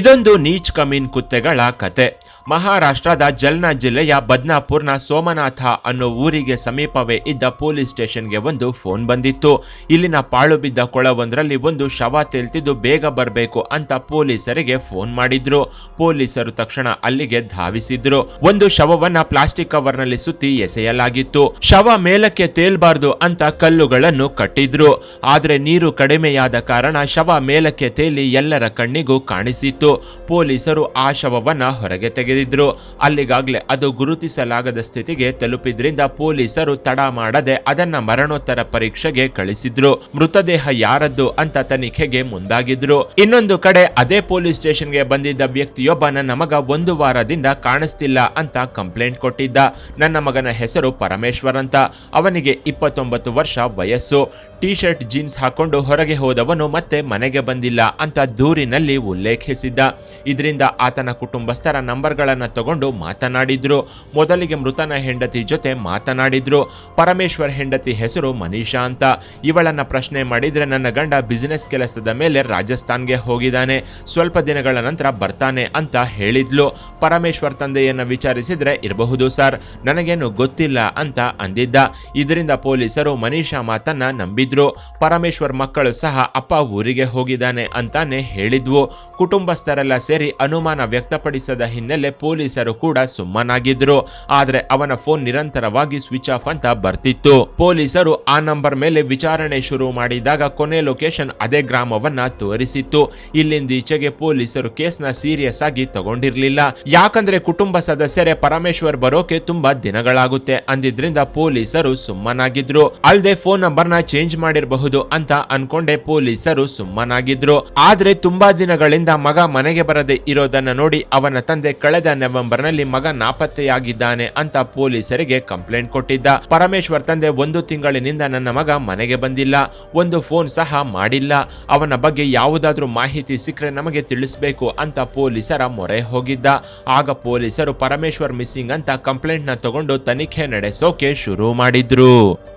ಇದೊಂದು ನೀಚ್ ಕಮೀನ್ ಕುತ್ತೆಗಳ ಕತೆ. ಮಹಾರಾಷ್ಟ್ರದ ಜಲ್ನಾ ಜಿಲ್ಲೆಯ ಬದ್ನಾಪುರ್ನ ಸೋಮನಾಥ ಅನ್ನೋ ಊರಿಗೆ ಸಮೀಪವೇ ಇದ್ದ ಪೊಲೀಸ್ ಸ್ಟೇಷನ್ಗೆ ಒಂದು ಫೋನ್ ಬಂದಿತ್ತು. ಇಲ್ಲಿನ ಪಾಳು ಬಿದ್ದ ಕೊಳವೊಂದರಲ್ಲಿ ಒಂದು ಶವ ತೇಲ್ತಿದ್ದು ಬೇಗ ಬರಬೇಕು ಅಂತ ಪೊಲೀಸರಿಗೆ ಫೋನ್ ಮಾಡಿದ್ರು. ಪೊಲೀಸರು ತಕ್ಷಣ ಅಲ್ಲಿಗೆ ಧಾವಿಸಿದ್ರು. ಒಂದು ಶವವನ್ನ ಪ್ಲಾಸ್ಟಿಕ್ ಕವರ್ನಲ್ಲಿ ಸುತ್ತಿ ಎಸೆಯಲಾಗಿತ್ತು. ಶವ ಮೇಲಕ್ಕೆ ತೇಲ್ಬಾರ್ದು ಅಂತ ಕಲ್ಲುಗಳನ್ನು ಕಟ್ಟಿದ್ರು. ಆದ್ರೆ ನೀರು ಕಡಿಮೆಯಾದ ಕಾರಣ ಶವ ಮೇಲಕ್ಕೆ ತೇಲಿ ಎಲ್ಲರ ಕಣ್ಣಿಗೂ ಕಾಣಿಸಿತ್ತು. ಪೊಲೀಸರು ಆ ಶವವನ್ನ ಹೊರಗೆ ತೆಗೆದಿದ್ರು ಅಲ್ಲಿಗಾಗಲೇ ಅದು ಗುರುತಿಸಲಾಗದ ಸ್ಥಿತಿಗೆ ತಲುಪಿದ್ರಿಂದ ಪೊಲೀಸರು ತಡ ಮಾಡದೆ ಅದನ್ನ ಮರಣೋತ್ತರ ಪರೀಕ್ಷೆಗೆ ಕಳಿಸಿದ್ರು. ಮೃತದೇಹ ಯಾರದ್ದು ಅಂತ ತನಿಖೆಗೆ ಮುಂದಾಗಿದ್ರು. ಇನ್ನೊಂದು ಕಡೆ ಅದೇ ಪೊಲೀಸ್ ಸ್ಟೇಷನ್ಗೆ ಬಂದಿದ್ದ ವ್ಯಕ್ತಿಯೊಬ್ಬ ನನ್ನ ಮಗ ಒಂದು ವಾರದಿಂದ ಕಾಣಿಸ್ತಿಲ್ಲ ಅಂತ ಕಂಪ್ಲೇಂಟ್ ಕೊಟ್ಟಿದ್ದ. ನನ್ನ ಮಗನ ಹೆಸರು ಪರಮೇಶ್ವರ್ ಅಂತ. ಅವನಿಗೆ ಇಪ್ಪತ್ತೊಂಬತ್ತು ವರ್ಷ ವಯಸ್ಸು. ಟಿ ಶರ್ಟ್ ಜೀನ್ಸ್ ಹಾಕೊಂಡು ಹೊರಗೆ ಹೋದವನು ಮತ್ತೆ ಮನೆಗೆ ಬಂದಿಲ್ಲ ಅಂತ ದೂರಿನಲ್ಲಿ ಉಲ್ಲೇಖಿಸಿದ್ದ. ಇದರಿಂದ ಆತನ ಕುಟುಂಬಸ್ಥರ ನಂಬರ್ಗಳನ್ನ ತಗೊಂಡು ಮಾತನಾಡಿದ್ರು. ಮೊದಲಿಗೆ ಮೃತನ ಹೆಂಡತಿ ಜೊತೆ ಮಾತನಾಡಿದ್ರು. ಪರಮೇಶ್ವರ್ ಹೆಂಡತಿ ಹೆಸರು ಮನೀಷಾ ಅಂತ. ಇವಳನ್ನ ಪ್ರಶ್ನೆ ಮಾಡಿದ್ರೆ ನನ್ನ ಗಂಡ ಬಿಸಿನೆಸ್ ಕೆಲಸದ ಮೇಲೆ ರಾಜಸ್ಥಾನ್ಗೆ ಹೋಗಿದ್ದಾನೆ. ಸ್ವಲ್ಪ ದಿನಗಳ ನಂತರ ಬರ್ತಾನೆ ಅಂತ ಹೇಳಿದ್ಲು. ಪರಮೇಶ್ವರ್ ತಂದೆಯನ್ನು ವಿಚಾರಿಸಿದ್ರೆ ಇರಬಹುದು ಸರ್, ನನಗೇನು ಗೊತ್ತಿಲ್ಲ ಅಂತ ಅಂದಿದ್ದ. ಇದರಿಂದ ಪೊಲೀಸರು ಮನೀಷಾ ಮಾತನ್ನ ನಂಬಿದ್ರು. ಪರಮೇಶ್ವರ್ ಮಕ್ಕಳು ಸಹ ಅಪ್ಪ ಊರಿಗೆ ಹೋಗಿದ್ದಾನೆ ಅಂತಾನೆ ಹೇಳಿದ್ವು. ಕುಟುಂಬಸ್ಥರೆಲ್ಲ ಸೇರಿ ಅನುಮಾನ ವ್ಯಕ್ತಪಡಿಸದ ಹಿನ್ನೆಲೆ ಪೊಲೀಸರು ಕೂಡ ಸುಮ್ಮನಾಗಿದ್ರು. ಆದ್ರೆ ಅವನ ಫೋನ್ ನಿರಂತರವಾಗಿ ಸ್ವಿಚ್ ಆಫ್ ಅಂತ ಬರ್ತಿತ್ತು. ಪೊಲೀಸರು ಆ ನಂಬರ್ ಮೇಲೆ ವಿಚಾರಣೆ ಶುರು ಮಾಡಿದಾಗ ಕೊನೆ ಲೊಕೇಶನ್ ಅದೇ ಗ್ರಾಮವನ್ನ ತೋರಿಸಿತ್ತು. ಇಲ್ಲಿಂದ ಈಚೆಗೆ ಪೊಲೀಸರು ಕೇಸ್ನ ಸೀರಿಯಸ್ ಆಗಿ ತಗೊಂಡಿರ್ಲಿಲ್ಲ. ಯಾಕಂದ್ರೆ ಕುಟುಂಬ ಸದಸ್ಯರೇ ಪರಮೇಶ್ವರ್ ಬರೋಕೆ ತುಂಬಾ ದಿನಗಳಾಗುತ್ತೆ. ಅಂದಿದ್ರಿಂದ ಪೊಲೀಸರು ಸುಮ್ಮನಾಗಿದ್ರು. ಅಲ್ಲದೆ ಫೋನ್ ನಂಬರ್ನ ಚೇಂಜ್ ಮಾಡಿರಬಹುದು ಅಂತ ಅನ್ಕೊಂಡೆ ಪೊಲೀಸರು ಸುಮ್ಮನಾಗಿದ್ರು. ಆದ್ರೆ ತುಂಬಾ ದಿನಗಳಿಂದ ಮಗ ಮನೆಗೆ ಬರದೆ ಇರೋದನ್ನ ನೋಡಿ ಅವನ ತಂದೆ ಕಳೆದ ನವೆಂಬರ್ನಲ್ಲಿ ಮಗ ನಾಪತ್ತೆಯಾಗಿದ್ದಾನೆ ಅಂತ ಪೊಲೀಸರಿಗೆ ಕಂಪ್ಲೇಂಟ್ ಕೊಟ್ಟಿದ್ದ. ಪರಮೇಶ್ವರ್ ತಂದೆ ಒಂದು ತಿಂಗಳಿನಿಂದ ನನ್ನ ಮಗ ಮನೆಗೆ ಬಂದಿಲ್ಲ. ಒಂದು ಫೋನ್ ಸಹ ಮಾಡಿಲ್ಲ. ಅವನ ಬಗ್ಗೆ ಯಾವುದಾದ್ರೂ ಮಾಹಿತಿ ಸಿಕ್ಕರೆ ನಮಗೆ ತಿಳಿಸಬೇಕು ಅಂತ ಪೊಲೀಸರ ಮೊರೆ ಹೋಗಿದ್ದ. ಆಗ ಪೊಲೀಸರು ಪರಮೇಶ್ವರ್ ಮಿಸ್ಸಿಂಗ್ ಅಂತ ಕಂಪ್ಲೇಂಟ್ನ ತಗೊಂಡು ತನಿಖೆ ನಡೆಸೋಕೆ ಶುರು ಮಾಡಿದ್ರು.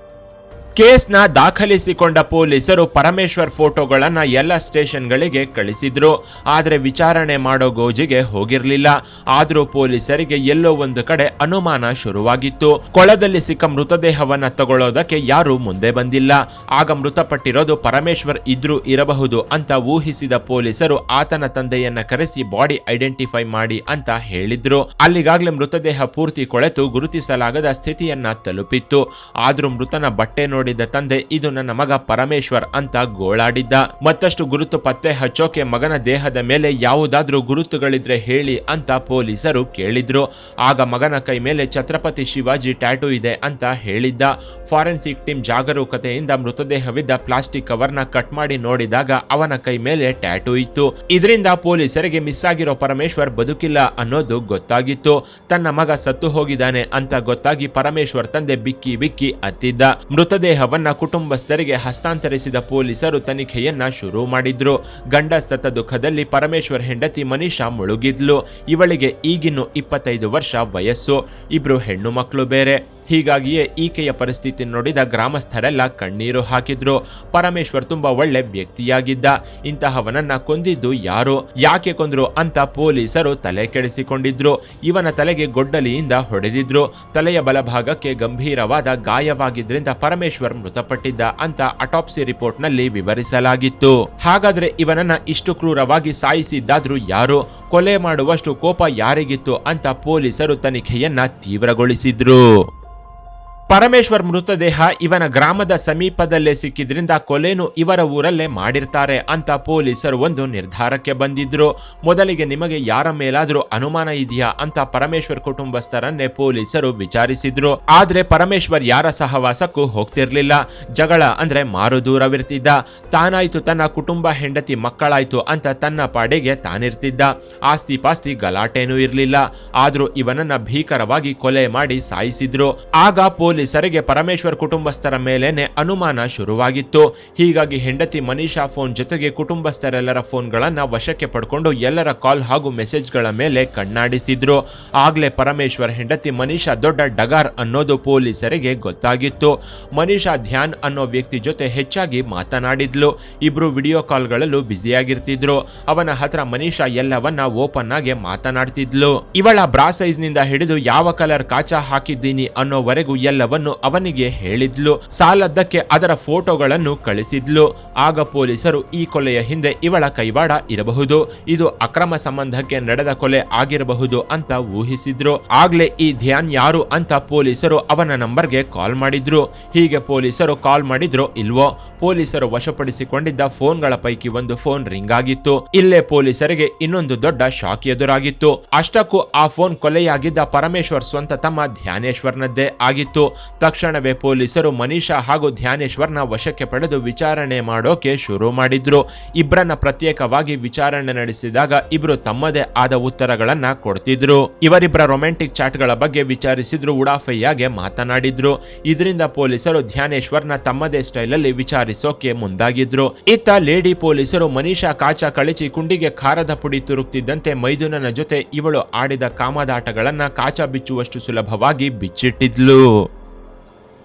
ಕೇಸ್ನ ದಾಖಲಿಸಿಕೊಂಡ ಪೊಲೀಸರು ಪರಮೇಶ್ವರ್ ಫೋಟೋಗಳನ್ನು ಎಲ್ಲ ಸ್ಟೇಷನ್ಗಳಿಗೆ ಕಳಿಸಿದ್ರು. ಆದರೆ ವಿಚಾರಣೆ ಮಾಡೋ ಗೋಜಿಗೆ ಹೋಗಿರಲಿಲ್ಲ. ಆದರೂ ಪೊಲೀಸರಿಗೆ ಎಲ್ಲೋ ಒಂದು ಕಡೆ ಅನುಮಾನ ಶುರುವಾಗಿತ್ತು. ಕೊಳದಲ್ಲಿ ಸಿಕ್ಕ ಮೃತದೇಹವನ್ನ ತಗೊಳ್ಳೋದಕ್ಕೆ ಯಾರೂ ಮುಂದೆ ಬಂದಿಲ್ಲ. ಆಗ ಮೃತಪಟ್ಟಿರೋದು ಪರಮೇಶ್ವರ್ ಇದ್ರೂ ಇರಬಹುದು ಅಂತ ಊಹಿಸಿದ ಪೊಲೀಸರು ಆತನ ತಂದೆಯನ್ನ ಕರೆಸಿ ಬಾಡಿ ಐಡೆಂಟಿಫೈ ಮಾಡಿ ಅಂತ ಹೇಳಿದ್ರು. ಅಲ್ಲಿಗಾಗಲೇ ಮೃತದೇಹ ಪೂರ್ತಿ ಕೊಳೆತು ಗುರುತಿಸಲಾಗದ ಸ್ಥಿತಿಯನ್ನ ತಲುಪಿತ್ತು. ಆದರೂ ಮೃತನ ಬಟ್ಟೆ ನೋಡಿದ ತಂದೆ, ಇದು ನನ್ನ ಮಗ ಪರಮೇಶ್ವರ್ ಅಂತ ಗೋಳಾಡಿದ್ದ. ಮತ್ತಷ್ಟು ಗುರುತು ಪತ್ತೆ ಹಚ್ಚೋಕೆ ಮಗನ ದೇಹದ ಮೇಲೆ ಯಾವುದಾದ್ರೂ ಗುರುತುಗಳಿದ್ರೆ ಹೇಳಿ ಅಂತ ಪೊಲೀಸರು ಕೇಳಿದ್ರು. ಆಗ ಮಗನ ಕೈ ಮೇಲೆ ಛತ್ರಪತಿ ಶಿವಾಜಿ ಟ್ಯಾಟೂ ಇದೆ ಅಂತ ಹೇಳಿದ್ದ. ಫಾರೆನ್ಸಿಕ್ ಟೀಮ್ ಜಾಗರೂಕತೆಯಿಂದ ಮೃತದೇಹವಿದ್ದ ಪ್ಲಾಸ್ಟಿಕ್ ಕವರ್ನ ಕಟ್ ಮಾಡಿ ನೋಡಿದಾಗ ಅವನ ಕೈ ಮೇಲೆ ಟ್ಯಾಟೂ ಇತ್ತು. ಇದರಿಂದ ಪೊಲೀಸರಿಗೆ ಮಿಸ್ ಆಗಿರೋ ಪರಮೇಶ್ವರ್ ಬದುಕಿಲ್ಲ ಅನ್ನೋದು ಗೊತ್ತಾಗಿತ್ತು. ತನ್ನ ಮಗ ಸತ್ತು ಹೋಗಿದ್ದಾನೆ ಅಂತ ಗೊತ್ತಾಗಿ ಪರಮೇಶ್ವರ್ ತಂದೆ ಬಿಕ್ಕಿ ಬಿಕ್ಕಿ ಅತ್ತಿದ್ದ. ಮೃತದೇಹವನ್ನ ಕುಟುಂಬಸ್ಥರಿಗೆ ಹಸ್ತಾಂತರಿಸಿದ ಪೊಲೀಸರು ತನಿಖೆಯನ್ನ ಶುರು ಮಾಡಿದ್ರು. ಗಂಡ ಸತ್ತ ದುಃಖದಲ್ಲಿ ಪರಮೇಶ್ವರ್ ಹೆಂಡತಿ ಮನೀಷಾ ಮುಳುಗಿದ್ಲು. ಇವಳಿಗೆ ಈಗಿನ್ನು ಇಪ್ಪತ್ತೈದು ವರ್ಷ ವಯಸ್ಸು. ಇಬ್ರು ಹೆಣ್ಣು ಮಕ್ಕಳು ಬೇರೆ. ಹೀಗಾಗಿಯೇ ಈಕೆಯ ಪರಿಸ್ಥಿತಿ ನೋಡಿದ ಗ್ರಾಮಸ್ಥರೆಲ್ಲ ಕಣ್ಣೀರು ಹಾಕಿದ್ರು. ಪರಮೇಶ್ವರ್ ತುಂಬಾ ಒಳ್ಳೆ ವ್ಯಕ್ತಿಯಾಗಿದ್ದ. ಇಂತಹವನನ್ನ ಕೊಂದಿದ್ದು ಯಾರು? ಯಾಕೆ ಕೊಂದ್ರು ಅಂತ ಪೊಲೀಸರು ತಲೆ ಕೆಡಿಸಿಕೊಂಡಿದ್ರು. ಇವನ ತಲೆಗೆ ಗೊಡ್ಡಲಿಯಿಂದ ಹೊಡೆದಿದ್ರು. ತಲೆಯ ಬಲಭಾಗಕ್ಕೆ ಗಂಭೀರವಾದ ಗಾಯವಾಗಿದ್ರಿಂದ ಪರಮೇಶ್ವರ್ ಮೃತಪಟ್ಟಿದ್ದ ಅಂತ ಅಟಾಪ್ಸಿ ರಿಪೋರ್ಟ್ನಲ್ಲಿ ವಿವರಿಸಲಾಗಿತ್ತು. ಹಾಗಾದ್ರೆ ಇವನನ್ನ ಇಷ್ಟು ಕ್ರೂರವಾಗಿ ಸಾಯಿಸಿದ್ದಾದ್ರೂ ಯಾರು? ಕೊಲೆ ಮಾಡುವಷ್ಟು ಕೋಪ ಯಾರಿಗಿತ್ತು ಅಂತ ಪೊಲೀಸರು ತನಿಖೆಯನ್ನ ತೀವ್ರಗೊಳಿಸಿದ್ರು. ಪರಮೇಶ್ವರ್ ಮೃತದೇಹ ಇವನ ಗ್ರಾಮದ ಸಮೀಪದಲ್ಲೇ ಸಿಕ್ಕಿದ್ರಿಂದ ಕೊಲೆನು ಇವರ ಊರಲ್ಲೇ ಮಾಡಿರ್ತಾರೆ ಅಂತ ಪೊಲೀಸರು ಒಂದು ನಿರ್ಧಾರಕ್ಕೆ ಬಂದಿದ್ರು. ಮೊದಲಿಗೆ ನಿಮಗೆ ಯಾರ ಮೇಲಾದರೂ ಅನುಮಾನ ಇದೆಯಾ ಅಂತ ಪರಮೇಶ್ವರ್ ಕುಟುಂಬಸ್ಥರನ್ನೇ ಪೊಲೀಸರು ವಿಚಾರಿಸಿದ್ರು. ಆದ್ರೆ ಪರಮೇಶ್ವರ್ ಯಾರ ಸಹವಾಸಕ್ಕೂ ಹೋಗ್ತಿರ್ಲಿಲ್ಲ. ಜಗಳ ಅಂದ್ರೆ ಮಾರು ದೂರವಿರ್ತಿದ್ದ ತಾನಾಯ್ತು ತನ್ನ ಕುಟುಂಬ ಹೆಂಡತಿ ಮಕ್ಕಳಾಯ್ತು ಅಂತ ತನ್ನ ಪಾಡಿಗೆ ತಾನಿರ್ತಿದ್ದ. ಆಸ್ತಿ ಪಾಸ್ತಿ ಗಲಾಟೆನೂ ಇರಲಿಲ್ಲ. ಆದ್ರೂ ಇವನನ್ನ ಭೀಕರವಾಗಿ ಕೊಲೆ ಮಾಡಿ ಸಾಯಿಸಿದ್ರು. ಆಗ ಪೊಲೀಸ್ ಪೊಲೀಸರಿಗೆ ಪರಮೇಶ್ವರ್ ಕುಟುಂಬಸ್ಥರ ಮೇಲೇನೆ ಅನುಮಾನ ಶುರುವಾಗಿತ್ತು. ಹೀಗಾಗಿ ಹೆಂಡತಿ ಮನೀಷಾ ಫೋನ್ ಜೊತೆಗೆ ಕುಟುಂಬಸ್ಥರೆಲ್ಲರ ಫೋನ್ಗಳನ್ನು ವಶಕ್ಕೆ ಪಡ್ಕೊಂಡು ಎಲ್ಲರ ಕಾಲ್ ಹಾಗೂ ಮೆಸೇಜ್ಗಳ ಮೇಲೆ ಕಣ್ಣಾಡಿಸಿದ್ರು. ಆಗ್ಲೇ ಪರಮೇಶ್ವರ್ ಹೆಂಡತಿ ಮನೀಷಾ ದೊಡ್ಡ ಡಗಾರ್ ಅನ್ನೋದು ಪೊಲೀಸರಿಗೆ ಗೊತ್ತಾಗಿತ್ತು. ಮನೀಷಾ ಧ್ಯಾನ್ ಅನ್ನೋ ವ್ಯಕ್ತಿ ಜೊತೆ ಹೆಚ್ಚಾಗಿ ಮಾತನಾಡಿದ್ಲು. ಇಬ್ರು ವಿಡಿಯೋ ಕಾಲ್ಗಳಲ್ಲೂ ಬ್ಯುಸಿಯಾಗಿರ್ತಿದ್ರು. ಅವನ ಹತ್ರ ಮನೀಷಾ ಎಲ್ಲವನ್ನ ಓಪನ್ ಆಗಿ ಮಾತನಾಡ್ತಿದ್ಲು. ಇವಳ ಬ್ರಾ ಸೈಜ್ನಿಂದ ಹಿಡಿದು ಯಾವ ಕಲರ್ ಕಾಚ ಹಾಕಿದ್ದೀನಿ ಅನ್ನೋವರೆಗೂ ಎಲ್ಲವನ್ನು ಅವನಿಗೆ ಹೇಳಿದ್ಲು. ಸಾಲದ್ದಕ್ಕೆ ಅದರ ಫೋಟೋಗಳನ್ನು ಕಳಿಸಿದ್ಲು. ಆಗ ಪೊಲೀಸರು ಈ ಕೊಲೆಯ ಹಿಂದೆ ಇವಳ ಕೈವಾಡ ಇರಬಹುದು. ಇದು ಅಕ್ರಮ ಸಂಬಂಧಕ್ಕೆ ನಡೆದ ಕೊಲೆ ಆಗಿರಬಹುದು ಅಂತ ಊಹಿಸಿದ್ರು. ಆಗ್ಲೇ ಈ ಧ್ಯಾನ್ ಯಾರು ಅಂತ ಪೊಲೀಸರು ಅವನ ನಂಬರ್ಗೆ ಕಾಲ್ ಮಾಡಿದ್ರು. ಹೀಗೆ ಪೊಲೀಸರು ಕಾಲ್ ಮಾಡಿದ್ರು ಇಲ್ವೋ? ಪೊಲೀಸರು ವಶಪಡಿಸಿಕೊಂಡಿದ್ದ ಫೋನ್ಗಳ ಪೈಕಿ ಒಂದು ಫೋನ್ ರಿಂಗ್ ಆಗಿತ್ತು. ಇಲ್ಲೇ ಪೊಲೀಸರಿಗೆ ಇನ್ನೊಂದು ದೊಡ್ಡ ಶಾಕ್ ಎದುರಾಗಿತ್ತು. ಅಷ್ಟಕ್ಕೂ ಆ ಫೋನ್ ಕೊಲೆಯಾಗಿದ್ದ ಪರಮೇಶ್ವರ್ ಸ್ವಂತ ತಮ್ಮ ಧ್ಯಾನೇಶ್ವರ್ನದ್ದೇ ಆಗಿತ್ತು. ತಕ್ಷಣವೇ ಪೊಲೀಸರು ಮನೀಷಾ ಹಾಗೂ ಧ್ಯಾನೇಶ್ವರ್ನ ವಶಕ್ಕೆ ಪಡೆದು ವಿಚಾರಣೆ ಮಾಡೋಕೆ ಶುರು ಮಾಡಿದ್ರು. ಇಬ್ಬರನ್ನ ಪ್ರತ್ಯೇಕವಾಗಿ ವಿಚಾರಣೆ ನಡೆಸಿದಾಗ ಇಬ್ರು ತಮ್ಮದೇ ಆದ ಉತ್ತರಗಳನ್ನ ಕೊಡ್ತಿದ್ರು. ಇವರಿಬ್ಬರ ರೊಮ್ಯಾಂಟಿಕ್ ಚಾಟ್ಗಳ ಬಗ್ಗೆ ವಿಚಾರಿಸಿದ್ರು ಉಡಾಫಯ್ಯಾಗೆ ಮಾತನಾಡಿದ್ರು. ಇದರಿಂದ ಪೊಲೀಸರು ಧ್ಯಾನೇಶ್ವರ್ನ ತಮ್ಮದೇ ಸ್ಟೈಲಲ್ಲಿ ವಿಚಾರಿಸೋಕೆ ಮುಂದಾಗಿದ್ರು. ಇತ್ತ ಲೇಡಿ ಪೊಲೀಸರು ಮನೀಷಾ ಕಾಚ ಕಳಚಿ ಕುಂಡಿಗೆ ಖಾರದ ಪುಡಿ ತುರುಕ್ತಿದ್ದಂತೆ ಮೈದುನನ ಜೊತೆ ಇವಳು ಆಡಿದ ಕಾಮದಾಟಗಳನ್ನ ಕಾಚ ಬಿಚ್ಚುವಷ್ಟು ಸುಲಭವಾಗಿ ಬಿಚ್ಚಿಟ್ಟಿದ್ಲು.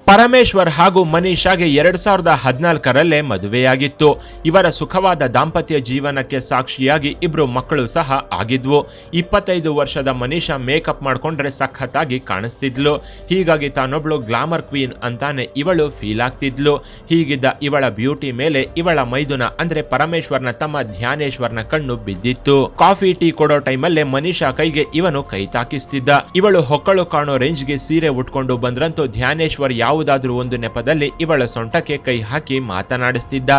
ಪರಮೇಶ್ವರ್ ಹಾಗೂ ಮನೀಷಾಗೆ ಎರಡ್ ಸಾವಿರದ ಹದಿನಾಲ್ಕರಲ್ಲೇ ಮದುವೆಯಾಗಿತ್ತು. ಇವರ ಸುಖವಾದ ದಾಂಪತ್ಯ ಜೀವನಕ್ಕೆ ಸಾಕ್ಷಿಯಾಗಿ ಇಬ್ರು ಮಕ್ಕಳು ಸಹ ಆಗಿದ್ವು. ಇಪ್ಪತ್ತೈದು ವರ್ಷದ ಮನೀಷಾ ಮೇಕಪ್ ಮಾಡ್ಕೊಂಡ್ರೆ ಸಖತ್ತಾಗಿ ಕಾಣಿಸ್ತಿದ್ಲು. ಹೀಗಾಗಿ ತಾನೊಬ್ಳು ಗ್ಲಾಮರ್ ಕ್ವೀನ್ ಅಂತಾನೆ ಇವಳು ಫೀಲ್ ಆಗ್ತಿದ್ಲು. ಹೀಗಿದ್ದ ಇವಳ ಬ್ಯೂಟಿ ಮೇಲೆ ಇವಳ ಮೈದುನ ಅಂದ್ರೆ ಪರಮೇಶ್ವರ್ನ ತಮ್ಮ ಧ್ಯಾನೇಶ್ವರ್ನ ಕಣ್ಣು ಬಿದ್ದಿತ್ತು. ಕಾಫಿ, ಟೀ ಕೊಡೋ ಟೈಮಲ್ಲೇ ಮನೀಷಾ ಕೈಗೆ ಇವನು ಕೈ ತಾಕಿಸ್ತಿದ್ದ. ಇವಳು ಹೊಕ್ಕಳು ಕಾಣೋ ರೇಂಜ್ಗೆ ಸೀರೆ ಉಟ್ಕೊಂಡು ಬಂದ್ರಂತೂ ಧ್ಯಾನೇಶ್ವರ್ ಯಾವುದಾದ್ರೂ ಒಂದು ನೆಪದಲ್ಲಿ ಇವಳ ಸೊಂಟಕ್ಕೆ ಕೈ ಹಾಕಿ ಮಾತನಾಡಿಸ್ತಿದ್ದ.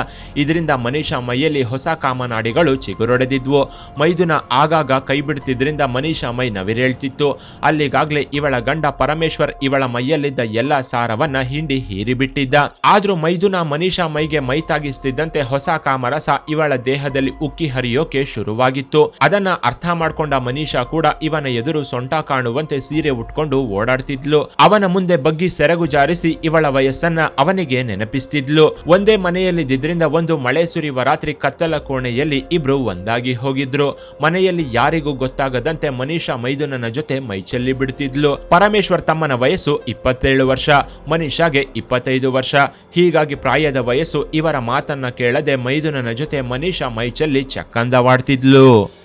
ಇದರಿಂದ ಮನೀಷಾ ಮೈಯಲ್ಲಿ ಹೊಸ ಕಾಮನಾಡಿಗಳು ಚಿಗುರೊಡೆದಿದ್ವು. ಮೈದುನ ಆಗಾಗ ಕೈ ಬಿಡ್ತಿದ್ರಿಂದ ಮನೀಷಾ ಮೈ ನವಿರೇಳ್ತಿತ್ತು. ಅಲ್ಲಿಗಾಗ್ಲೇ ಇವಳ ಗಂಡ ಪರಮೇಶ್ವರ್ ಇವಳ ಮೈಯಲ್ಲಿದ್ದ ಎಲ್ಲ ಸಾರವನ್ನ ಹಿಂಡಿ ಹೀರಿಬಿಟ್ಟಿದ್ದ. ಆದ್ರೂ ಮೈದುನ ಮನೀಷಾ ಮೈಗೆ ಮೈ ತಾಗಿಸ್ತಿದ್ದಂತೆ ಹೊಸ ಕಾಮರಸ ಇವಳ ದೇಹದಲ್ಲಿ ಉಕ್ಕಿ ಹರಿಯೋಕೆ ಶುರುವಾಗಿತ್ತು. ಅದನ್ನ ಅರ್ಥ ಮಾಡ್ಕೊಂಡ ಮನೀಷಾ ಕೂಡ ಇವನ ಎದುರು ಸೊಂಟ ಕಾಣುವಂತೆ ಸೀರೆ ಉಟ್ಕೊಂಡು ಓಡಾಡ್ತಿದ್ಲು. ಅವನ ಮುಂದೆ ಬಗ್ಗಿ ಸೆರಗು ಜಾರಿಸಿ ಇವಳ ವಯಸ್ಸನ್ನ ಅವನಿಗೆ ನೆನಪಿಸ್ತಿದ್ಲು. ಒಂದೇ ಮನೆಯಲ್ಲಿದ್ದರಿಂದ ಒಂದು ಮಳೆ ಸುರಿಯುವ ರಾತ್ರಿ ಕತ್ತಲ ಕೋಣೆಯಲ್ಲಿ ಇಬ್ರು ಒಂದಾಗಿ ಹೋಗಿದ್ರು. ಮನೆಯಲ್ಲಿ ಯಾರಿಗೂ ಗೊತ್ತಾಗದಂತೆ ಮನೀಷಾ ಮೈದುನನ ಜೊತೆ ಮೈಚೆಲ್ಲಿ ಬಿಡ್ತಿದ್ಲು. ಪರಮೇಶ್ವರ್ ತಮ್ಮನ ವಯಸ್ಸು ಇಪ್ಪತ್ತೇಳು ವರ್ಷ, ಮನೀಷಾಗೆ ಇಪ್ಪತ್ತೈದು ವರ್ಷ. ಹೀಗಾಗಿ ಪ್ರಾಯದ ವಯಸ್ಸು ಇವರ ಮಾತನ್ನ ಕೇಳದೆ ಮೈದುನನ ಜೊತೆ ಮನೀಷಾ ಮೈಚೆಲ್ಲಿ ಚಕ್ಕಂದವಾಡ್ತಿದ್ಲು.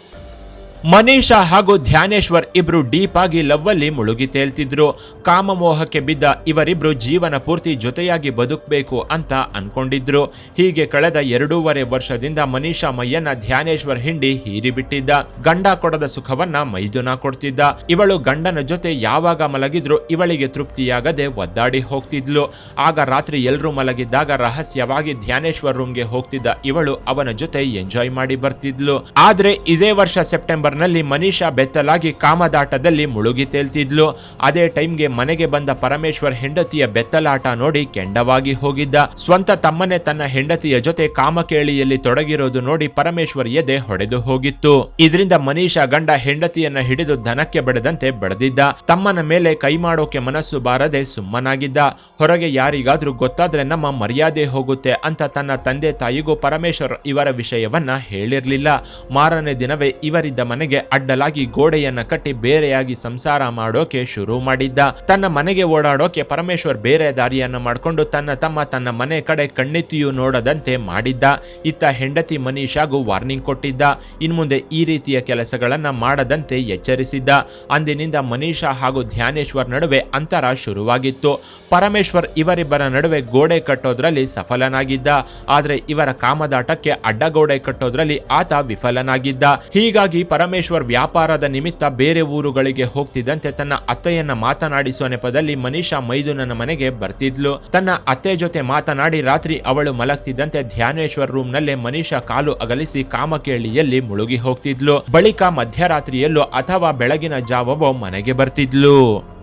ಮನೀಷಾ ಹಾಗೂ ಧ್ಯಾನೇಶ್ವರ್ ಇಬ್ರು ಡೀಪ್ ಆಗಿ ಲವ್ ಅಲ್ಲಿ ಮುಳುಗಿ ತೇಲ್ತಿದ್ರು. ಕಾಮಮೋಹಕ್ಕೆ ಬಿದ್ದ ಇವರಿಬ್ರು ಜೀವನ ಪೂರ್ತಿ ಜೊತೆಯಾಗಿ ಬದುಕಬೇಕು ಅಂತ ಅನ್ಕೊಂಡಿದ್ರು. ಹೀಗೆ ಕಳೆದ ಎರಡೂವರೆ ವರ್ಷದಿಂದ ಮನೀಷಾ ಮೈಯನ್ನ ಧ್ಯಾನೇಶ್ವರ್ ಹಿಂಡಿ ಹೀರಿಬಿಟ್ಟಿದ್ದ. ಗಂಡ ಕೊಡದ ಸುಖವನ್ನ ಮೈದುನ ಕೊಡ್ತಿದ್ದ. ಇವಳು ಗಂಡನ ಜೊತೆ ಯಾವಾಗ ಮಲಗಿದ್ರು ಇವಳಿಗೆ ತೃಪ್ತಿಯಾಗದೆ ಒದ್ದಾಡಿ ಹೋಗ್ತಿದ್ಲು. ಆಗ ರಾತ್ರಿ ಎಲ್ರೂ ಮಲಗಿದ್ದಾಗ ರಹಸ್ಯವಾಗಿ ಧ್ಯಾನೇಶ್ವರ್ ರೂಮ್ಗೆ ಹೋಗ್ತಿದ್ದ ಇವಳು ಅವನ ಜೊತೆ ಎಂಜಾಯ್ ಮಾಡಿ ಬರ್ತಿದ್ಲು. ಆದ್ರೆ ಇದೇ ವರ್ಷ ಸೆಪ್ಟೆಂಬರ್ ನಲ್ಲಿ ಮನೀಷಾ ಬೆತ್ತಲಾಗಿ ಕಾಮದಾಟದಲ್ಲಿ ಮುಳುಗಿ ತೇಲ್ತಿದ್ಲು. ಅದೇ ಟೈಮ್ಗೆ ಮನೆಗೆ ಬಂದ ಪರಮೇಶ್ವರ್ ಹೆಂಡತಿಯ ಬೆತ್ತಲಾಟ ನೋಡಿ ಕೆಂಡವಾಗಿ ಹೋಗಿದ್ದ. ಸ್ವಂತ ತಮ್ಮನೆ ತನ್ನ ಹೆಂಡತಿಯ ಜೊತೆ ಕಾಮಕೇಳಿಯಲ್ಲಿ ತೊಡಗಿರೋದು ನೋಡಿ ಪರಮೇಶ್ವರ್ ಎದೆ ಹೊಡೆದು ಹೋಗಿತ್ತು. ಇದರಿಂದ ಮನೀಷಾ ಗಂಡ ಹೆಂಡತಿಯನ್ನ ಹಿಡಿದು ದನಕ್ಕೆ ಬಡದಂತೆ ಬಡದಿದ್ದ. ತಮ್ಮನ ಮೇಲೆ ಕೈ ಮಾಡೋಕೆ ಮನಸ್ಸು ಬಾರದೆ ಸುಮ್ಮನಾಗಿದ್ದ. ಹೊರಗೆ ಯಾರಿಗಾದ್ರೂ ಗೊತ್ತಾದ್ರೆ ನಮ್ಮ ಮರ್ಯಾದೆ ಹೋಗುತ್ತೆ ಅಂತ ತನ್ನ ತಂದೆ ತಾಯಿಗೂ ಪರಮೇಶ್ವರ್ ಇವರ ವಿಷಯವನ್ನ ಹೇಳಿರ್ಲಿಲ್ಲ. ಮಾರನೇ ದಿನವೇ ಇವರಿದ್ದ ಮನೆಗೆ ಅಡ್ಡಲಾಗಿ ಗೋಡೆಯನ್ನ ಕಟ್ಟಿ ಬೇರೆಯಾಗಿ ಸಂಸಾರ ಮಾಡೋಕೆ ಶುರು ಮಾಡಿದ್ದ. ತನ್ನ ಮನೆಗೆ ಓಡಾಡೋಕೆ ಪರಮೇಶ್ವರ್ ಬೇರೆ ದಾರಿಯನ್ನ ಮಾಡಿಕೊಂಡು ತನ್ನ ತಮ್ಮ ತನ್ನ ಮನೆ ಕಡೆ ಕಣ್ಣೆತ್ತಿಯೂ ನೋಡದಂತೆ ಮಾಡಿದ್ದ. ಇತ್ತ ಹೆಂಡತಿ ಮನೀಷಾಗೂ ವಾರ್ನಿಂಗ್ ಕೊಟ್ಟಿದ್ದ. ಇನ್ಮುಂದೆ ಈ ರೀತಿಯ ಕೆಲಸಗಳನ್ನ ಮಾಡದಂತೆ ಎಚ್ಚರಿಸಿದ್ದ. ಅಂದಿನಿಂದ ಮನೀಷಾ ಹಾಗೂ ಧ್ಯಾನೇಶ್ವರ್ ನಡುವೆ ಅಂತರ ಶುರುವಾಗಿತ್ತು. ಪರಮೇಶ್ವರ್ ಇವರಿಬ್ಬರ ನಡುವೆ ಗೋಡೆ ಕಟ್ಟೋದ್ರಲ್ಲಿ ಸಫಲನಾಗಿದ್ದ. ಆದ್ರೆ ಇವರ ಕಾಮದಾಟಕ್ಕೆ ಅಡ್ಡಗೋಡೆ ಕಟ್ಟೋದ್ರಲ್ಲಿ ಆತ ವಿಫಲನಾಗಿದ್ದ. ಹೀಗಾಗಿ ಪರಮೇಶ್ವರ್ ವ್ಯಾಪಾರದ ನಿಮಿತ್ತ ಬೇರೆ ಊರುಗಳಿಗೆ ಹೋಗ್ತಿದ್ದಂತೆ ತನ್ನ ಅತ್ತೆಯನ್ನ ಮಾತನಾಡಿಸುವ ನೆಪದಲ್ಲಿ ಮನೀಷಾ ಮೈದುನನ ಮನೆಗೆ ಬರ್ತಿದ್ಲು. ತನ್ನ ಅತ್ತೆ ಜೊತೆ ಮಾತನಾಡಿ ರಾತ್ರಿ ಅವಳು ಮಲಗ್ತಿದ್ದಂತೆ ಧ್ಯಾನೇಶ್ವರ್ ರೂಮ್ ನಲ್ಲೇ ಮನೀಷಾ ಕಾಲು ಅಗಲಿಸಿ ಕಾಮಕೇಳಿಯಲ್ಲಿ ಮುಳುಗಿ ಹೋಗ್ತಿದ್ಲು. ಬಳಿಕ ಮಧ್ಯರಾತ್ರಿಯಲ್ಲೋ ಅಥವಾ ಬೆಳಗಿನ ಜಾವವೋ ಮನೆಗೆ ಬರ್ತಿದ್ಲು.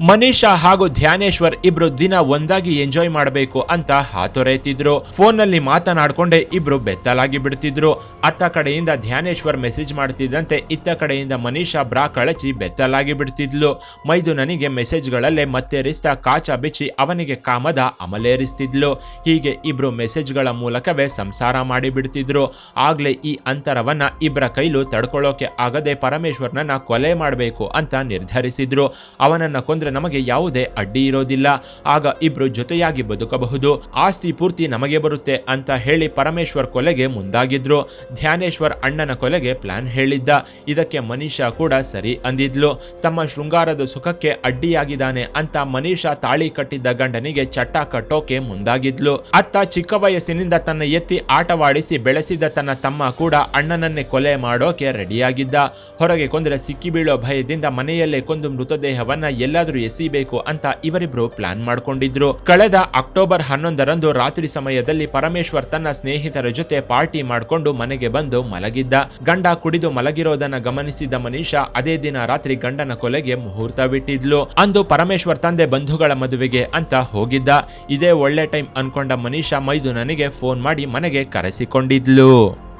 ಮನೀಷಾ ಹಾಗೂ ಧ್ಯಾನೇಶ್ವರ್ ಇಬ್ರು ದಿನ ಒಂದಾಗಿ ಎಂಜಾಯ್ ಮಾಡಬೇಕು ಅಂತ ಹಾತೊರೆಯುತ್ತಿದ್ರು. ಫೋನ್ನಲ್ಲಿ ಮಾತನಾಡಿಕೊಂಡೆ ಇಬ್ರು ಬೆತ್ತಲಾಗಿ ಬಿಡ್ತಿದ್ರು. ಅತ್ತ ಕಡೆಯಿಂದ ಧ್ಯಾನೇಶ್ವರ್ ಮೆಸೇಜ್ ಮಾಡ್ತಿದ್ದಂತೆ ಇತ್ತ ಕಡೆಯಿಂದ ಮನೀಷಾ ಬ್ರಾ ಕಳಚಿ ಬೆತ್ತಲಾಗಿ ಬಿಡ್ತಿದ್ಲು. ಮೈದುನನಿಗೆ ಮೆಸೇಜ್ಗಳಲ್ಲೇ ಮತ್ತೇರಿಸ್ತಾ ಕಾಚ ಬಿಚ್ಚಿ ಅವನಿಗೆ ಕಾಮದ ಅಮಲೇರಿಸ್ತಿದ್ಲು. ಹೀಗೆ ಇಬ್ರು ಮೆಸೇಜ್ಗಳ ಮೂಲಕವೇ ಸಂಸಾರ ಮಾಡಿ ಬಿಡ್ತಿದ್ರು. ಆಗ್ಲೇ ಈ ಅಂತರವನ್ನ ಇಬ್ಬರ ಕೈಲು ತಡ್ಕೊಳ್ಳೋಕೆ ಆಗದೆ ಪರಮೇಶ್ವರ್ನನ್ನ ಕೊಲೆ ಮಾಡಬೇಕು ಅಂತ ನಿರ್ಧರಿಸಿದ್ರು. ಅವನನ್ನ ಕೊಂದ್ರೆ ನಮಗೆ ಯಾವುದೇ ಅಡ್ಡಿ ಇರೋದಿಲ್ಲ. ಆಗ ಇಬ್ರು ಜೊತೆಯಾಗಿ ಬದುಕಬಹುದು. ಆಸ್ತಿ ಪೂರ್ತಿ ನಮಗೆ ಬರುತ್ತೆ ಅಂತ ಹೇಳಿ ಪರಮೇಶ್ವರ್ ಕೊಲೆಗೆ ಮುಂದಾಗಿದ್ರು. ಧ್ಯಾನೇಶ್ವರ್ ಅಣ್ಣನ ಕೊಲೆಗೆ ಪ್ಲಾನ್ ಹೇಳಿದ್ದ. ಇದಕ್ಕೆ ಮನೀಷಾ ಕೂಡ ಸರಿ ಅಂದಿದ್ಲು. ತಮ್ಮ ಶೃಂಗಾರದ ಸುಖಕ್ಕೆ ಅಡ್ಡಿಯಾಗಿದ್ದಾನೆ ಅಂತ ಮನೀಷಾ ತಾಳಿ ಕಟ್ಟಿದ್ದ ಗಂಡನಿಗೆ ಚಟ್ಟ ಕಟ್ಟೋಕೆ ಮುಂದಾಗಿದ್ಲು. ಅತ್ತ ಚಿಕ್ಕ ವಯಸ್ಸಿನಿಂದ ತನ್ನ ಎತ್ತಿ ಆಟವಾಡಿಸಿ ಬೆಳೆಸಿದ ತನ್ನ ತಮ್ಮ ಕೂಡ ಅಣ್ಣನನ್ನೇ ಕೊಲೆ ಮಾಡೋಕೆ ರೆಡಿಯಾಗಿದ್ದ. ಹೊರಗೆ ಕೊಂದರೆ ಸಿಕ್ಕಿಬೀಳೋ ಭಯದಿಂದ ಮನೆಯಲ್ಲೇ ಕೊಂದು ಮೃತದೇಹವನ್ನ ಎಲ್ಲಾದ್ರೂ ಎಸಿಬೇಕು ಅಂತ ಇವರಿಬ್ರು ಪ್ಲಾನ್ ಮಾಡ್ಕೊಂಡಿದ್ರು. ಕಳೆದ ಅಕ್ಟೋಬರ್ ಹನ್ನೊಂದರಂದು ರಾತ್ರಿ ಸಮಯದಲ್ಲಿ ಪರಮೇಶ್ವರ್ ತನ್ನ ಸ್ನೇಹಿತರ ಜೊತೆ ಪಾರ್ಟಿ ಮಾಡ್ಕೊಂಡು ಮನೆಗೆ ಬಂದು ಮಲಗಿದ್ದ. ಗಂಡ ಕುಡಿದು ಮಲಗಿರೋದನ್ನ ಗಮನಿಸಿದ ಮನೀಷಾ ಅದೇ ದಿನ ರಾತ್ರಿ ಗಂಡನ ಕೊಲೆಗೆ ಮುಹೂರ್ತವಿಟ್ಟಿದ್ಲು ಅಂದು ಪರಮೇಶ್ವರ್ ತಂದೆ ಬಂಧುಗಳ ಮದುವೆಗೆ ಅಂತ ಹೋಗಿದ್ದ. ಇದೇ ಒಳ್ಳೆ ಟೈಮ್ ಅನ್ಕೊಂಡ ಮನೀಷಾ ಮೈದುನನಿಗೆ ಫೋನ್ ಮಾಡಿ ಮನೆಗೆ ಕರೆಸಿಕೊಂಡಿದ್ಲು.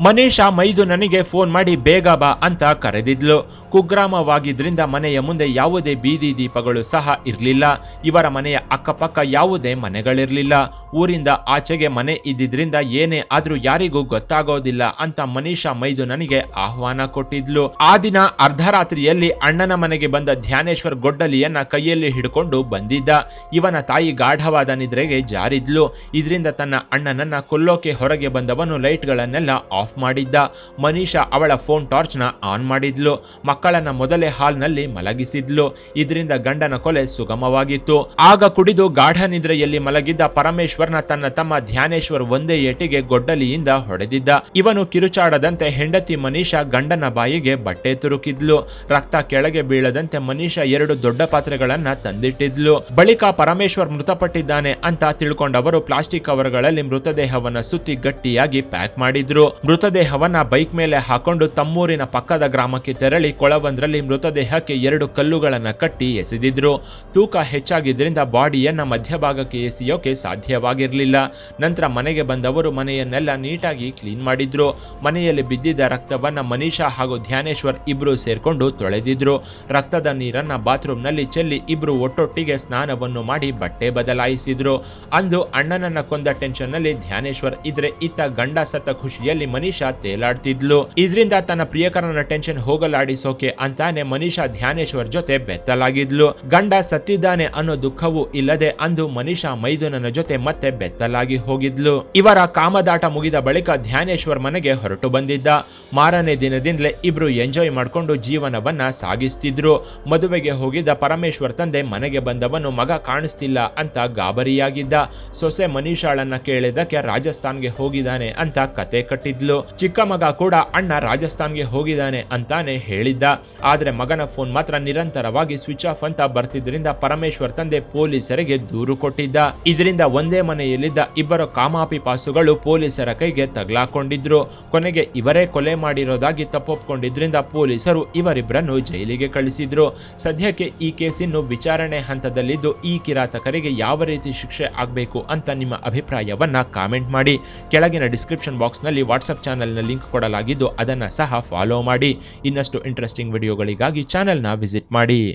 ಮನೀಷಾ ಮೈದು ನನಗೆ ಫೋನ್ ಮಾಡಿ, ಬೇಗ ಬಾ ಅಂತ ಕರೆದಿದ್ಲು. ಕುಗ್ರಾಮವಾಗಿದ್ದರಿಂದ ಮನೆಯ ಮುಂದೆ ಯಾವುದೇ ಬೀದಿ ದೀಪಗಳು ಸಹ ಇರಲಿಲ್ಲ. ಇವರ ಮನೆಯ ಅಕ್ಕಪಕ್ಕ ಯಾವುದೇ ಮನೆಗಳಿರಲಿಲ್ಲ. ಊರಿಂದ ಆಚೆಗೆ ಮನೆ ಇದ್ದಿದ್ರಿಂದ ಏನೇ ಆದರೂ ಯಾರಿಗೂ ಗೊತ್ತಾಗೋದಿಲ್ಲ ಅಂತ ಮನೀಷಾ ಮೈದು ನನಗೆ ಆಹ್ವಾನ ಕೊಟ್ಟಿದ್ಲು. ಆ ದಿನ ಅರ್ಧರಾತ್ರಿಯಲ್ಲಿ ಅಣ್ಣನ ಮನೆಗೆ ಬಂದ ಧ್ಯಾನೇಶ್ವರ್ ಗೊಡ್ಡಲಿಯನ್ನ ಕೈಯಲ್ಲಿ ಹಿಡ್ಕೊಂಡು ಬಂದಿದ್ದ. ಇವನ ತಾಯಿ ಗಾಢವಾದ ನಿದ್ರೆಗೆ ಜಾರಿದ್ಲು. ಇದರಿಂದ ತನ್ನ ಅಣ್ಣನನ್ನ ಕೊಲ್ಲೋಕೆ ಹೊರಗೆ ಬಂದವನು, ಲೈಟ್ಗಳನ್ನೆಲ್ಲ ಆಫ್ ಮಾಡಿದ್ದ. ಮನೀಷಾ ಅವಳ ಫೋನ್ ಟಾರ್ಚ್ನ ಆನ್ ಮಾಡಿದ್ಲು. ಮಕ್ಕಳನ್ನ ಮೊದಲೇ ಹಾಲ್ನಲ್ಲಿ ಮಲಗಿಸಿದ್ಲು. ಇದರಿಂದ ಗಂಡನ ಕೊಲೆ ಸುಗಮವಾಗಿತ್ತು. ಆಗ ಕುಡಿದು ಗಾಢ ನಿದ್ರೆಯಲ್ಲಿ ಮಲಗಿದ್ದ ಪರಮೇಶ್ವರ್ನ ತನ್ನ ತಮ್ಮ ಧ್ಯಾನೇಶ್ವರ್ ಒಂದೇ ಏಟಿಗೆ ಗೊಡ್ಡಲಿಯಿಂದ ಹೊಡೆದಿದ್ದ. ಇವನು ಕಿರುಚಾಡದಂತೆ ಹೆಂಡತಿ ಮನೀಷಾ ಗಂಡನ ಬಾಯಿಗೆ ಬಟ್ಟೆ ತುರುಕಿದ್ಲು. ರಕ್ತ ಕೆಳಗೆ ಬೀಳದಂತೆ ಮನೀಷಾ ಎರಡು ದೊಡ್ಡ ಪಾತ್ರೆಗಳನ್ನ ತಂದಿಟ್ಟಿದ್ಲು. ಬಳಿಕ ಪರಮೇಶ್ವರ್ ಮೃತಪಟ್ಟಿದ್ದಾನೆ ಅಂತ ತಿಳ್ಕೊಂಡವರು ಪ್ಲಾಸ್ಟಿಕ್ ಕವರ್ಗಳಲ್ಲಿ ಮೃತದೇಹವನ್ನ ಸುತ್ತಿ ಗಟ್ಟಿಯಾಗಿ ಪ್ಯಾಕ್ ಮಾಡಿದ್ರು. ಮೃತದೇಹವನ್ನ ಬೈಕ್ ಮೇಲೆ ಹಾಕೊಂಡು ತಮ್ಮೂರಿನ ಪಕ್ಕದ ಗ್ರಾಮಕ್ಕೆ ತೆರಳಿ ಕೊಳವೊಂದರಲ್ಲಿ ಮೃತದೇಹಕ್ಕೆ ಎರಡು ಕಲ್ಲುಗಳನ್ನು ಕಟ್ಟಿ ಎಸೆದಿದ್ರು. ತೂಕ ಹೆಚ್ಚಾಗಿದ್ದರಿಂದ ಬಾಡಿಯನ್ನ ಮಧ್ಯಭಾಗಕ್ಕೆ ಎಸೆಯೋಕೆ ಸಾಧ್ಯವಾಗಿರಲಿಲ್ಲ. ನಂತರ ಮನೆಗೆ ಬಂದವರು ಮನೆಯನ್ನೆಲ್ಲ ನೀಟಾಗಿ ಕ್ಲೀನ್ ಮಾಡಿದ್ರು. ಮನೆಯಲ್ಲಿ ಬಿದ್ದಿದ್ದ ರಕ್ತವನ್ನ ಮನೀಷಾ ಹಾಗೂ ಧ್ಯಾನೇಶ್ವರ್ ಇಬ್ಬರು ಸೇರಿಕೊಂಡು ತೊಳೆದಿದ್ರು. ರಕ್ತದ ನೀರನ್ನ ಬಾತ್ರೂಮ್ನಲ್ಲಿ ಚೆಲ್ಲಿ ಇಬ್ರು ಒಟ್ಟೊಟ್ಟಿಗೆ ಸ್ನಾನವನ್ನು ಮಾಡಿ ಬಟ್ಟೆ ಬದಲಾಯಿಸಿದ್ರು. ಅಂದು ಅಣ್ಣನನ್ನ ಕೊಂದ ಟೆನ್ಷನ್ನಲ್ಲಿ ಧ್ಯಾನೇಶ್ವರ್ ಇದ್ರೆ ಇತ್ತ ಗಂಡ ಸತ್ತ ಖುಷಿಯಲ್ಲಿ ಮನೀಷಾ ತೇಲಾಡ್ತಿದ್ಲು. ಇದರಿಂದ ತನ್ನ ಪ್ರಿಯಕರನ ಟೆನ್ಷನ್ ಹೋಗಲಾಡಿಸೋಕೆ ಅಂತಾನೆ ಮನೀಷಾ ಧ್ಯಾನೇಶ್ವರ್ ಜೊತೆ ಬೆತ್ತಲಾಗಿದ್ಲು. ಗಂಡ ಸತ್ತಿದ್ದಾನೆ ಅನ್ನೋ ದುಃಖವೂ ಇಲ್ಲದೆ ಅಂದು ಮನೀಷಾ ಮೈದುನನ ಜೊತೆ ಮತ್ತೆ ಬೆತ್ತಲಾಗಿ ಹೋಗಿದ್ಲು. ಇವರ ಕಾಮದಾಟ ಮುಗಿದ ಬಳಿಕ ಧ್ಯಾನೇಶ್ವರ್ ಮನೆಗೆ ಹೊರಟು ಬಂದಿದ್ದ. ಮಾರನೇ ದಿನದಿಂದಲೇ ಇಬ್ರು ಎಂಜಾಯ್ ಮಾಡ್ಕೊಂಡು ಜೀವನವನ್ನ ಸಾಗಿಸ್ತಿದ್ರು. ಮದುವೆಗೆ ಹೋಗಿದ್ದ ಪರಮೇಶ್ವರ್ ತಂದೆ ಮನೆಗೆ ಬಂದವನು ಮಗ ಕಾಣಿಸ್ತಿಲ್ಲ ಅಂತ ಗಾಬರಿಯಾಗಿದ್ದ. ಸೊಸೆ ಮನೀಷಾಳನ್ನ ಕೇಳಿದಕ್ಕೆ ರಾಜಸ್ಥಾನ್ಗೆ ಹೋಗಿದ್ದಾನೆ ಅಂತ ಕತೆ ಕಟ್ಟಿದ್ಲು. ಚಿಕ್ಕ ಮಗ ಕೂಡ ಅಣ್ಣ ರಾಜಸ್ಥಾನ್ಗೆ ಹೋಗಿದ್ದಾನೆ ಅಂತಾನೆ ಹೇಳಿದ್ದ. ಆದ್ರೆ ಮಗನ ಫೋನ್ ಮಾತ್ರ ನಿರಂತರವಾಗಿ ಸ್ವಿಚ್ ಆಫ್ ಅಂತ ಬರ್ತಿದ್ರಿಂದ ಪರಮೇಶ್ವರ್ ತಂದೆ ಪೊಲೀಸರಿಗೆ ದೂರು ಕೊಟ್ಟಿದ್ದ. ಇದರಿಂದ ಒಂದೇ ಮನೆಯಲ್ಲಿದ್ದ ಇಬ್ಬರು ಕಾಮಾಪಿ ಪಾಸುಗಳು ಪೊಲೀಸರ ಕೈಗೆ ತಗ್ಲಾಕೊಂಡಿದ್ರು. ಕೊನೆಗೆ ಇವರೇ ಕೊಲೆ ಮಾಡಿರೋದಾಗಿ ತಪ್ಪೊಪ್ಕೊಂಡಿದ್ರಿಂದ ಪೊಲೀಸರು ಇವರಿಬ್ಬರನ್ನು ಜೈಲಿಗೆ ಕಳಿಸಿದ್ರು. ಸದ್ಯಕ್ಕೆ ಈ ಕೇಸ್ ಇನ್ನು ವಿಚಾರಣೆ ಹಂತದಲ್ಲಿದ್ದು ಈ ಕಿರಾತಕರಿಗೆ ಯಾವ ರೀತಿ ಶಿಕ್ಷೆ ಆಗಬೇಕು ಅಂತ ನಿಮ್ಮ ಅಭಿಪ್ರಾಯವನ್ನ ಕಾಮೆಂಟ್ ಮಾಡಿ. ಕೆಳಗಿನ ಡಿಸ್ಕ್ರಿಪ್ಷನ್ ಬಾಕ್ಸ್ನಲ್ಲಿ ವಾಟ್ಸಪ್ ಚಾನಲ್ನ ಲಿಂಕ್ ಕೊಡಲಾಗಿದ್ದು ಅದನ್ನು ಸಹ ಫಾಲೋ ಮಾಡಿ. ಇನ್ನಷ್ಟು ಇಂಟ್ರೆಸ್ಟಿಂಗ್ ವಿಡಿಯೋಗಳಿಗಾಗಿ ಚಾನೆಲ್ನ ವಿಸಿಟ್ ಮಾಡಿ.